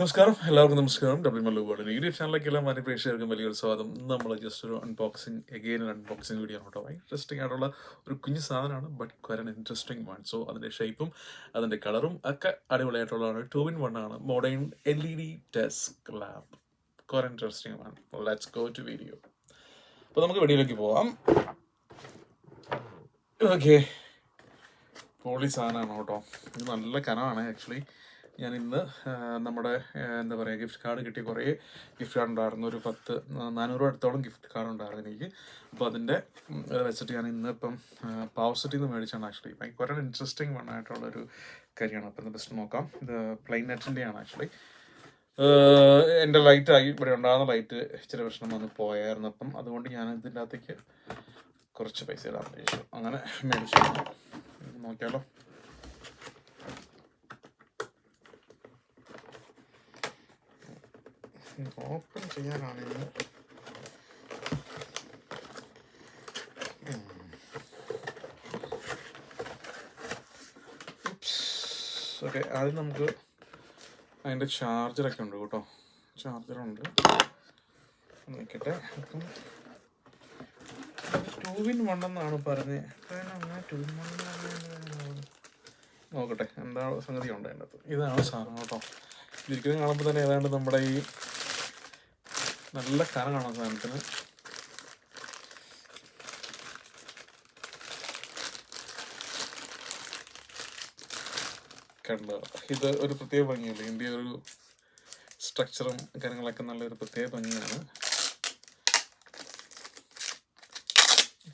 നമസ്കാരം. എല്ലാവർക്കും നമസ്കാരം. ഡബ്ല്യു മല്ലു ഈ യൂട്യൂബ് ചാനലിലേക്ക് എല്ലാം മാറ്റി പ്രേക്ഷകർക്കും വലിയൊരു സ്വാഗതം. നമ്മൾ ജസ്റ്റ് ഒരു അൺബോക്സിങ് എഗെയിൻ ഒരു വീഡിയോ ആണ് കേട്ടോ. ഇൻട്രസ്റ്റിംഗ് ആയിട്ടുള്ള ഒരു കുഞ്ഞു സാധനമാണ് ബട്ട് വരാൻ ഇൻട്രസ്റ്റിംഗ് വൺ സോ അതിന്റെ ഷേപ്പും അതിന്റെ കളറും ഒക്കെ അടിപൊളിയായിട്ടുള്ളതാണ്. ടു ഇൻ വൺ ആണ്. Modern L E D desk lab കുറെ interesting one let's go to video അപ്പോൾ നമുക്ക് വീഡിയോയിലേക്ക് പോവാം. ഓക്കെ പോളി സാധനമാണ് കേട്ടോ. ഇത് നല്ല കനമാണ് ആക്ച്വലി ഞാൻ ഇന്ന് നമ്മുടെ എന്താ പറയുക ഗിഫ്റ്റ് കാർഡ് കിട്ടിയ കുറേ ഗിഫ്റ്റ് കാർഡ് ഉണ്ടായിരുന്നു. ഒരു പത്ത് നാനൂറ് അടുത്തോളം ഗിഫ്റ്റ് കാർഡ് ഉണ്ടായിരുന്നു എനിക്ക്. അപ്പോൾ അതിന്റെ വെച്ചിട്ട് ഞാൻ ഇന്ന് ഇപ്പം പവർ സിറ്റിയിൽ നിന്ന് മേടിച്ചാണ് ആക്ച്വലി ഭയങ്കര ഇൻട്രസ്റ്റിംഗ് വൺ ആയിട്ടുള്ളൊരു കാര്യമാണ്. അപ്പം ഇത് ബെസ്റ്റ് നോക്കാം. ഇത് പ്ലെയിൻ നെറ്റിന്റെ ആണ് ആക്ച്വലി എന്റെ ലൈറ്റ് ആയി. ഇവിടെ ഉണ്ടാകുന്ന ലൈറ്റ് ഇച്ചിരി പ്രശ്നം വന്ന് പോയായിരുന്നു. അപ്പം അതുകൊണ്ട് ഞാൻ ഇതിന്റെ അകത്തേക്ക് കുറച്ച് പൈസ ഇടാൻ അങ്ങനെ മേടിച്ചു. നോക്കിയാലോ. ഓപ്പൺ ചെയ്യാനാണെങ്കിൽ ഓക്കെ ആദ്യം നമുക്ക് അതിന്റെ ചാർജറൊക്കെ ഉണ്ട് കേട്ടോ. ചാർജറുണ്ട് നിൽക്കട്ടെ അപ്പം ടൂ വിൻ വൺ എന്നാണ് പറഞ്ഞത് ടൂ വിൻ നോക്കട്ടെ എന്താ സംഗതി ഉണ്ട് അതിന്റെ അകത്ത്. ഇതാണ് സാധനം കേട്ടോ. ഇരിക്കുന്നത് കാണുമ്പോൾ തന്നെ ഏതാണ്ട് നമ്മുടെ ഈ നല്ല കന കാണാം സാധനത്തിന്. കണ്ടോ? ഇത് ഒരു പ്രത്യേക ഭംഗിയല്ലേ? ഇന്ത്യ ഒരു സ്ട്രക്ചറും കാര്യങ്ങളൊക്കെ നല്ലൊരു പ്രത്യേക ഭംഗിയാണ്.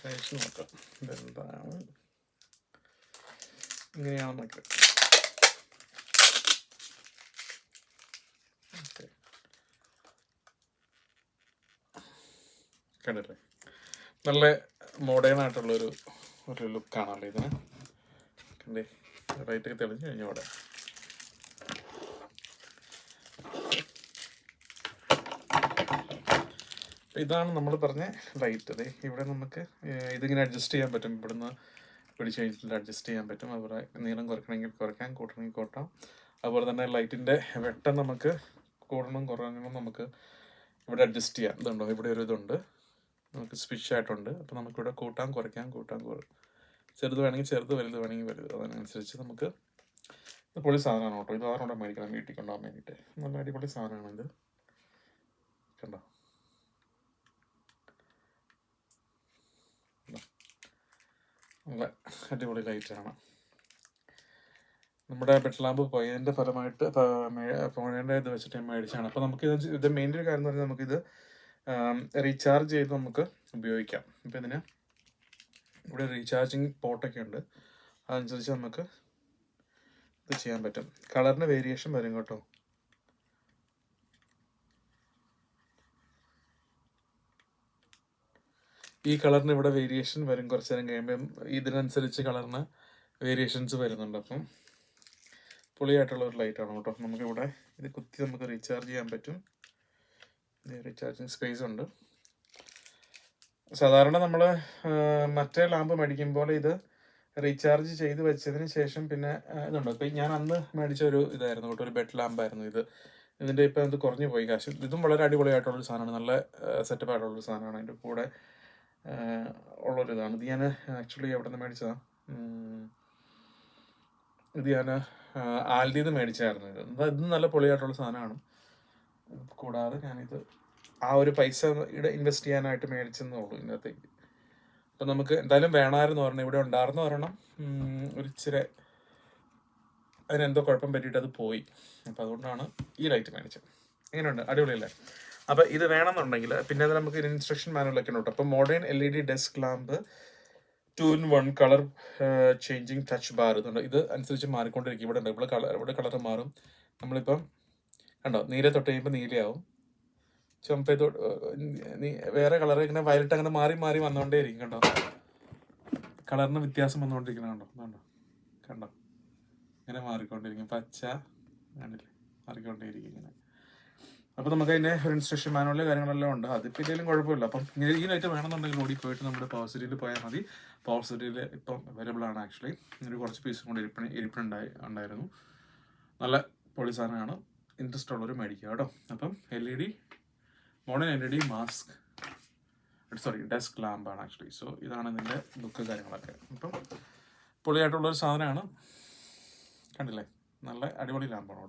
കഴിച്ചു നോക്കാം. ഇതെന്താണ്? ഇങ്ങനെയാണെന്നൊക്കെ. ഓക്കെ. കണ്ടില്ലേ? നല്ല മോഡേൺ ആയിട്ടുള്ളൊരു ഒരു ലുക്കാണല്ലോ ഇതിന്. കണ്ടേ ലൈറ്റൊക്കെ തെളിഞ്ഞു കഴിഞ്ഞു അവിടെ. ഇതാണ് നമ്മൾ പറഞ്ഞ ലൈറ്റ് അതെ ഇവിടെ നമുക്ക് ഇതിങ്ങനെ അഡ്ജസ്റ്റ് ചെയ്യാൻ പറ്റും. ഇവിടുന്ന് പിടിച്ച് കഴിഞ്ഞിട്ട് അഡ്ജസ്റ്റ് ചെയ്യാൻ പറ്റും. അതുപോലെ നീളം കുറയ്ക്കണമെങ്കിൽ കുറയ്ക്കാം കൂട്ടണമെങ്കിൽ കൂട്ടാം. അതുപോലെ തന്നെ ലൈറ്റിന്റെ വെട്ടം നമുക്ക് കൂടണം കുറയണം നമുക്ക് ഇവിടെ അഡ്ജസ്റ്റ് ചെയ്യാം. ഇതുണ്ടോ? ഇവിടെ ഒരു ഇതുണ്ട്. നമുക്ക് സ്വിച്ച് ആയിട്ടുണ്ട്. അപ്പോൾ നമുക്കിവിടെ കൂട്ടാൻ കുറയ്ക്കാം കൂട്ടാൻ കുറ ചെറുത് വേണമെങ്കിൽ ചെറുത് വലുത് വേണമെങ്കിൽ വലുത്. അതിനനുസരിച്ച് നമുക്ക് ഇത് പൊളി സാധനമാണ് കേട്ടോ. ഇത് ആറുകൊണ്ട് മേടിക്കണം? വീട്ടിൽ കൊണ്ടുപോകാൻ വേണ്ടിയിട്ട് നല്ല അടിപൊളി സാധനമാണ് ഇത്. കണ്ടോ? നല്ല അടിപൊളി ലൈറ്റാണ് നമ്മുടെ ബെഡ് ലാമ്പ് പോയതിന്റെ ഫലമായിട്ട് പോയതിന്റെ ഇത് വെച്ചിട്ട് മേടിച്ചാണ് അപ്പോൾ നമുക്ക് ഇത് ഇത് മെയിൻ ഒരു കാര്യം എന്ന് പറഞ്ഞാൽ നമുക്കിത് റീചാർജ് ചെയ്ത് നമുക്ക് ഉപയോഗിക്കാം. ഇപ്പം ഇതിന് ഇവിടെ റീചാർജിങ് പോട്ടൊക്കെ ഉണ്ട്. അതനുസരിച്ച് നമുക്ക് ഇത് ചെയ്യാൻ പറ്റും. കളറിന് വേരിയേഷൻ വരും കേട്ടോ. ഈ കളറിന് ഇവിടെ വേരിയേഷൻ വരും കുറച്ച് നേരം കഴിയുമ്പം ഇതിനനുസരിച്ച് കളറിന് വേരിയേഷൻസ് വരുന്നുണ്ട് അപ്പം. പൊളിയായിട്ടുള്ള ഒരു ലൈറ്റാണ് കേട്ടോ. നമുക്കിവിടെ ഇത് കുത്തി നമുക്ക് റീചാർജ് ചെയ്യാൻ പറ്റും. റീചാർജിങ് സ്പേസ് ഉണ്ട്. സാധാരണ നമ്മൾ മറ്റേ ലാമ്പ് മേടിക്കുമ്പോൾ ഇത് റീചാർജ് ചെയ്ത് വെച്ചതിന് ശേഷം പിന്നെ ഇതുണ്ട്. ഇപ്പം ഞാൻ അന്ന് മേടിച്ച ഒരു ഇതായിരുന്നു കേട്ടോ ഒരു ബെഡ് ലാമ്പായിരുന്നു ഇത്. ഇതിന്റെ ഇപ്പം ഇത് കുറഞ്ഞു പോയി. കാശ് ഇതും വളരെ അടിപൊളിയായിട്ടുള്ളൊരു സാധനമാണ്. നല്ല സെറ്റപ്പ് ആയിട്ടുള്ളൊരു സാധനമാണ് അതിന്റെ കൂടെ ഉള്ളൊരിതാണ് ഇത് ഞാൻ ആക്ച്വലി എവിടെ നിന്ന് മേടിച്ചതാണ് ഇത് ഞാൻ ആൽഡിന്ന് മേടിച്ചായിരുന്നു ഇത്. ഇത് നല്ല പൊളിയായിട്ടുള്ള സാധനമാണ്. കൂടാതെ ഞാനിത് ആ ഒരു പൈസ ഇൻവെസ്റ്റ് ചെയ്യാനായിട്ട് മേടിച്ചെന്നേ ഉള്ളൂ ഇതിനകത്തേക്ക്. അപ്പം നമുക്ക് എന്തായാലും വേണമായിരുന്നു പറഞ്ഞു. ഇവിടെ ഉണ്ടായിരുന്നു പറയണം ഒരു ഇച്ചിരി അതിനെന്തോ കുഴപ്പം പറ്റിയിട്ട് അത് പോയി. അപ്പം അതുകൊണ്ടാണ് ഈ ലൈറ്റ് മേടിച്ചത്. എങ്ങനെയുണ്ട് അടിപൊളിയല്ലേ? അപ്പോൾ ഇത് വേണമെന്നുണ്ടെങ്കിൽ പിന്നെ നമുക്ക് ഇൻസ്ട്രക്ഷൻ മാനുവലൊക്കെ ഉണ്ട് അപ്പം modern L E D desk lamp two in one colour changing touch bar ഇതുണ്ട്. ഇത് അനുസരിച്ച് മാറിക്കൊണ്ടിരിക്കും. ഇവിടെ ഉണ്ട്. ഇവിടെ കളർ ഇവിടെ കളർ മാറും. നമ്മളിപ്പം കണ്ടോ? നീല തൊട്ട് കഴിയുമ്പോൾ നീലയാവും. ചുമപ്പേ തൊട്ട് വേറെ കളർ ഇങ്ങനെ വയലറ്റ് അങ്ങനെ മാറി മാറി വന്നുകൊണ്ടേ ഇരിക്കും കണ്ടോ? കളറിന് വ്യത്യാസം വന്നുകൊണ്ടിരിക്കണം കണ്ടോ? കണ്ടോ? കണ്ടോ? ഇങ്ങനെ മാറിക്കൊണ്ടിരിക്കും. പച്ച കണ്ടില്ലേ? മാറിക്കൊണ്ടേയിരിക്കും ഇങ്ങനെ. അപ്പോൾ നമുക്ക് അതിന്റെ ഒരു ഇൻസ്ട്രക്ഷൻ മാനുവലിൽ കാര്യങ്ങളെല്ലാം ഉണ്ട്. അതിപ്പോൾ ഇല്ലെങ്കിലും കുഴപ്പമില്ല. അപ്പം ഈ ലൈറ്റ് വേണമെന്നുണ്ടെങ്കിൽ ഓടി പോയിട്ട് നമ്മുടെ പവർ സിറ്റിയിൽ പോയാൽ മതി. പവർ സിറ്റിയിൽ ഇപ്പം അവൈലബിൾ ആണ് ആക്ച്വലി ഒരു കുറച്ച് പീസും കൂടി ഇരിപ്പണി ഇരിപ്പുണ്ടായി ഉണ്ടായിരുന്നു. നല്ല പൊളി സാധനമാണ്. ഇൻട്രസ്റ്റ് ഉള്ളവർ മേടിക്കുക കേട്ടോ. അപ്പം L E D modern L E D mask sorry desk ലാമ്പാണ് actually so ഇതാണ് ഇതിന്റെ ബുക്ക് കാര്യങ്ങളൊക്കെ. അപ്പം പൊളിയായിട്ടുള്ളൊരു സാധനമാണ്. കണ്ടില്ലേ? നല്ല അടിപൊളി ലാമ്പാണ്